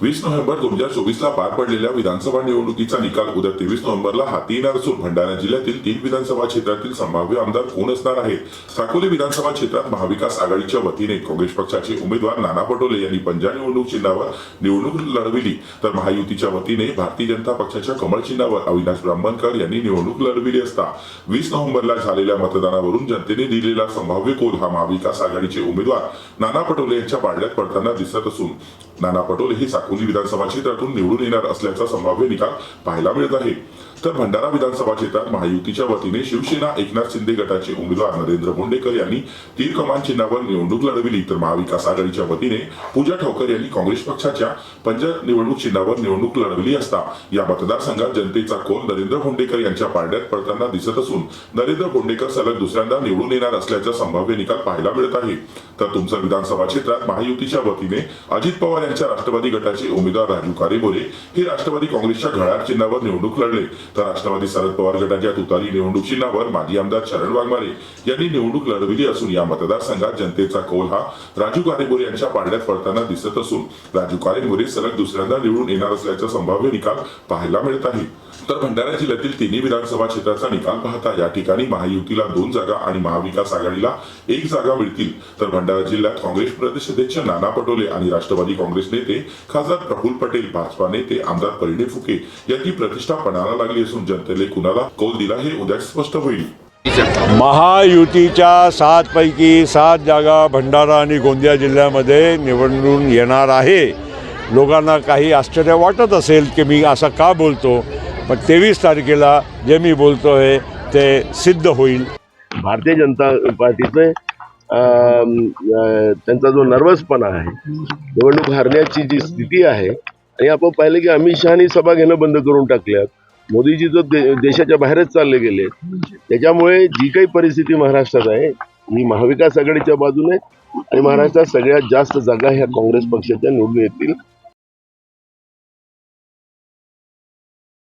वीस नोव्हेंबर दोन हजार चोवीस ला पार पडलेल्या विधानसभा निवडणुकीचा निकाल उद्या तेवीस नोव्हेंबरला हाती येणार असून भंडारा जिल्ह्यातील तीन विधानसभा क्षेत्रातील संभाव्य आमदार कोण असणार आहेत? साकोली विधानसभा क्षेत्रात महाविकास आघाडीच्या वतीने काँग्रेस पक्षाचे उमेदवार नाना पटोले यांनी पंजाब निवडणूक चिन्हावर निवडणूक लढविली. तर महायुतीच्या वतीने भारतीय जनता पक्षाच्या कमळ चिन्हावर अविनाश ब्राह्मणकर यांनी निवडणूक लढविली असता. वीस नोव्हेंबरला झालेल्या मतदानावरून जनतेने दिलेला संभाव्य कोल हा महाविकास आघाडीचे उमेदवार नाना पटोले यांच्या पाडल्यात पडताना दिसत असून नाना पटोले हे साकोली विधानसभा क्षेत्रातून निवडून येणार असल्याचा संभाव्य निकाल पाहायला मिळत आहे. तर भंडारा विधानसभा क्षेत्रात महायुतीच्या वतीने शिवसेना एकनाथ शिंदे गटाचे उमेदवार नरेंद्र बोंडेकर यांनी तीर कमान चिन्हावर निवडणूक लढविली. तर महाविकास आघाडीच्या वतीने पूजा ठोकर यांनी काँग्रेस पक्षाच्या पंज निवडणूक चिन्हावर निवडणूक लढविली असता. या मतदारसंघात जनतेचा कोल नरेंद्र भोंडेकर यांच्या पारड्यात पडताना दिसत असून नरेंद्र भोंडेकर सलग दुसऱ्यांदा निवडून येणार असल्याचा संभाव्य निकाल पाहायला मिळत आहे. तर तुमचं विधानसभा क्षेत्रात महायुतीच्या वतीने अजित पवार यांच्या राष्ट्रवादी गटाचे उमेदवार राजू कारेबोरे हे राष्ट्रवादी काँग्रेसच्या घड्याळ चिन्हावर निवडणूक लढले. तर राष्ट्रवादी शरद पवार गटाच्या तुतारी निवडणूक चिन्हावर माजी आमदार शरण वाघमारे यांनी निवडणूक लढविली असून या मतदारसंघात जनतेचा कौल हा राजू कारेमोरे यांच्या पारड्यात पडताना दिसत असून राजू कारेमोरे सलग दुसऱ्यांदा निवडून येणार असल्याचा संभाव्य निकाल पाहायला मिळत आहे. तर भंडारा जिल्ह्यातील तिन्ही विधानसभा क्षेत्राचा निकाल पाहता या ठिकाणी महायुतीला दोन जागा आणि महाविकास आघाडीला एक जागा मिळतील. तर भंडारा जिल्ह्यात काँग्रेस प्रदेश अध्यक्ष नाना पटोले आणि राष्ट्रवादी काँग्रेस नेते खासदार प्रफुल पटेल भाजपा नेते आमदार परिणय फुके यांची प्रतिष्ठा पणाला लागली. असून जनतेने कुणाला कौल दिला हे उद्या स्पष्ट होईल. महायुतीच्या सातपैकी सात जागा भंडारा आणि गोंदिया जिल्ह्यामध्ये निवडून येणार आहे. लोकांना काही आश्चर्य वाटत असेल की मी असं का बोलतो? पण तेवीस तारखेला जे मी बोलतो आहे ते सिद्ध होईल. भारतीय जनता पार्टीचे त्यांचा जो नर्वसपणा आहे निवडणूक हारण्याची जी स्थिती आहे आणि आपण पाहिलं की अमित शहानी सभा घेणं बंद करून टाकल्यात. मोदीजी जो दे देशाच्या बाहेरच चालले गेले त्याच्यामुळे जी काही परिस्थिती महाराष्ट्रात आहे ही महाविकास आघाडीच्या बाजूने आणि महाराष्ट्रात सगळ्यात जास्त जागा ह्या काँग्रेस पक्षाच्या निवडून येतील.